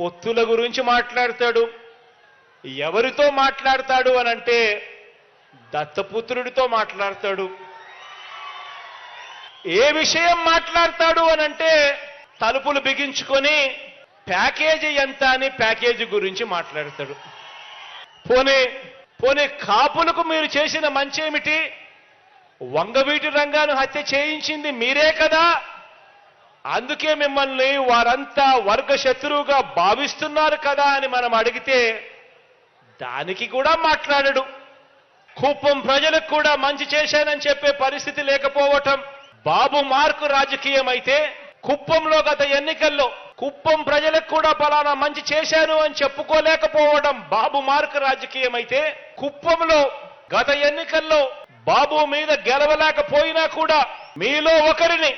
పొత్తుల గురించి మాట్లాడతాడు. ఎవరితో మాట్లాడతాడు అని అంటే దత్తపుత్రుడితో మాట్లాడతాడు. ఏ విషయం మాట్లాడతాడు అని అంటే తలుపులు బిగించుకొని ప్యాకేజీ ఎంత అని ప్యాకేజీ గురించి మాట్లాడతాడు. పోనీ పోనీ కాపులకు మీరు చేసిన మంచేమిటి? వంగవీటి రంగాను హత్య చేయించింది మీరే కదా? అందుకే మిమ్మల్ని వారంతా వర్గ శత్రువుగా భావిస్తున్నారు కదా అని మనం అడిగితే దానికి కూడా మాట్లాడడు. కుప్పం ప్రజలకు కూడా మంచి చేశానని చెప్పే పరిస్థితి లేకపోవటం బాబు మార్కు రాజకీయం అయితే కుప్పంలో గత ఎన్నికల్లో కుప్పం ప్రజలకు కూడా పలానా మంచి చేశాను అని చెప్పుకోలేకపోవడం బాబు మార్కు రాజకీయం అయితే కుప్పంలో గత ఎన్నికల్లో బాబు మీద గెలవలేకపోయినా కూడా మీలో ఒకరిని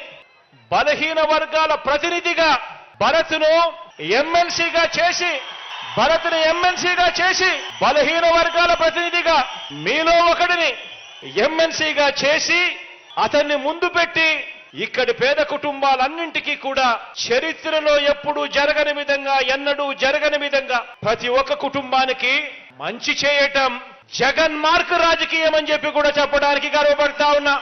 బలహీన వర్గాల ప్రతినిధిగా భరత్ను ఎమ్మెల్సీగా చేసి భరత్ను ఎమ్మెల్సీగా చేసి బలహీన వర్గాల ప్రతినిధిగా మీలో ఒకడిని ఎమ్మెల్సీగా చేసి అతన్ని ముందు పెట్టి ఇక్కడి పేద కుటుంబాలన్నింటికీ కూడా చరిత్రలో ఎప్పుడూ జరగని విధంగా ఎన్నడూ జరగని విధంగా ప్రతి ఒక్క కుటుంబానికి మంచి చేయటం జగన్ మార్క్ రాజకీయం అని చెప్పి కూడా చెప్పడానికి గర్వపడతా ఉన్నా.